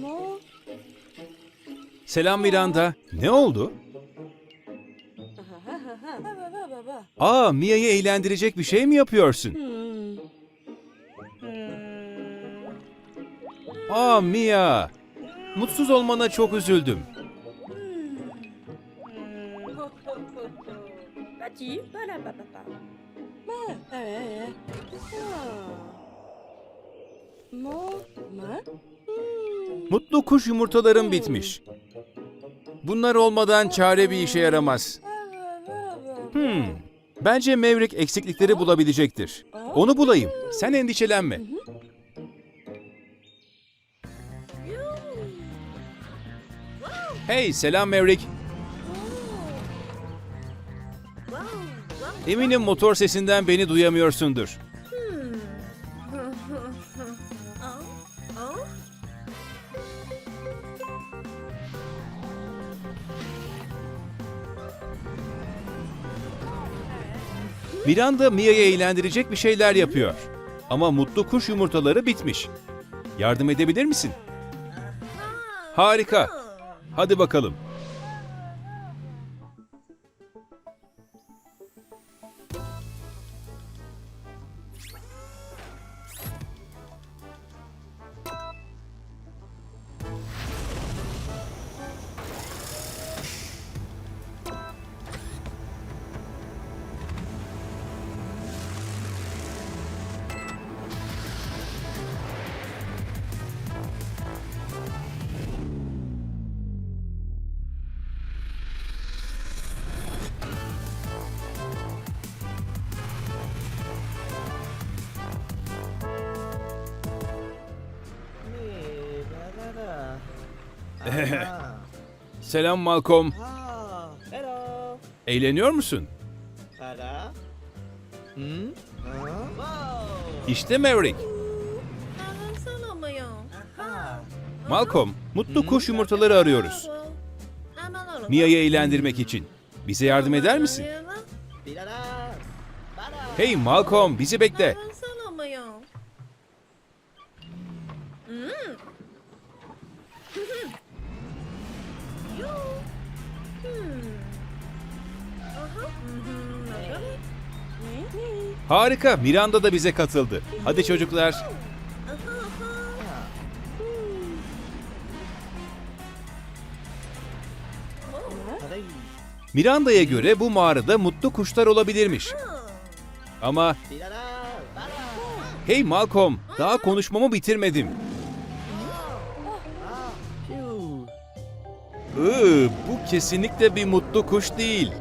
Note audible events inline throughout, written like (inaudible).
Mo. Selam Miranda. Ne oldu? Aa, Mia'yı eğlendirecek bir şey mi yapıyorsun? Aa Mia. Mutsuz olmana çok üzüldüm. Mutlu kuş yumurtalarım bitmiş. Bunlar olmadan çare bir işe yaramaz. Hmm. Bence Mevrik eksiklikleri bulabilecektir. Onu bulayım. Sen endişelenme. Hey, selam Mevrik. Eminim motor sesinden beni duyamıyorsundur. Miranda Mia'yı eğlendirecek bir şeyler yapıyor. Ama mutlu kuş yumurtaları bitmiş. Yardım edebilir misin? Harika. Hadi bakalım. (laughs) Selam Malcolm. Hello. Eğleniyor musun? Para. Hmm? İşte Maverick. Malcolm, mutlu kuş yumurtaları arıyoruz. Mia'yı eğlendirmek için. Bize yardım eder misin? Hey Malcolm, bizi bekle. Harika, Miranda da bize katıldı. Hadi çocuklar. Miranda'ya göre bu mağarada mutlu kuşlar olabilirmiş. Ama hey Malcolm, daha konuşmamı bitirmedim. Iı, bu kesinlikle bir mutlu kuş değil.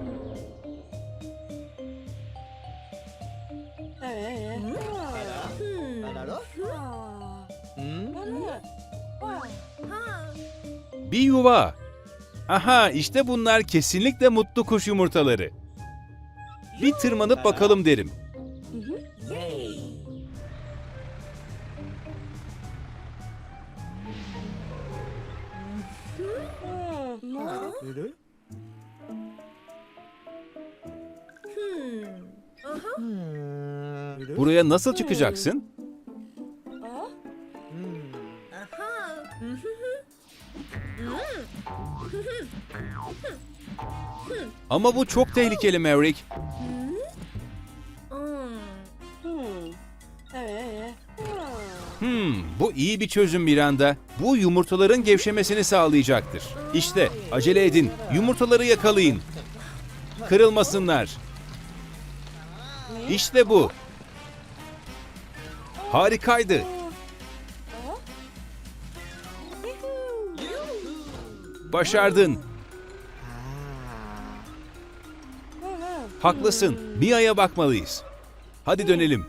Bir yuva. Aha işte bunlar kesinlikle mutlu kuş yumurtaları. Bir tırmanıp bakalım derim. Hmm. Buraya nasıl çıkacaksın? Ama bu çok tehlikeli. Evet. Hmm, bu iyi bir çözüm Miranda. Bu yumurtaların gevşemesini sağlayacaktır. İşte acele edin. Yumurtaları yakalayın. Kırılmasınlar. İşte bu. Harikaydı. Başardın. Haklısın. Mia'ya bakmalıyız. Hadi dönelim.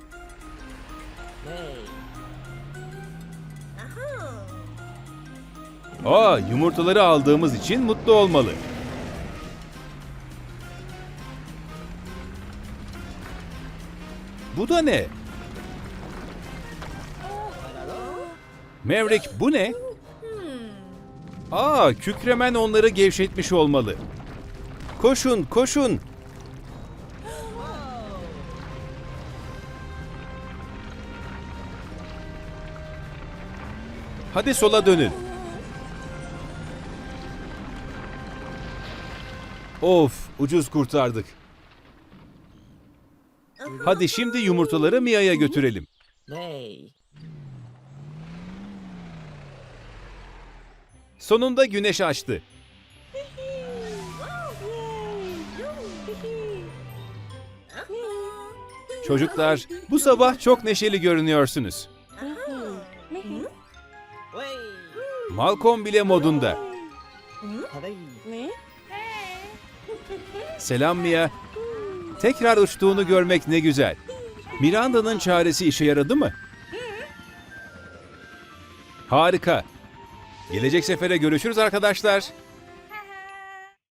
Aa, yumurtaları aldığımız için mutlu olmalı. Bu da ne? Maverick bu ne? Aa, kükremen onları gevşetmiş olmalı. Koşun, koşun. Hadi sola dönün. Of, ucuz kurtardık. Hadi şimdi yumurtaları Mia'ya götürelim. Sonunda güneş açtı. Çocuklar, bu sabah çok neşeli görünüyorsunuz. Malcolm bile modunda. Ne? Selam Mia. Tekrar uçtuğunu görmek ne güzel. Miranda'nın çaresi işe yaradı mı? Harika. Gelecek sefere görüşürüz arkadaşlar.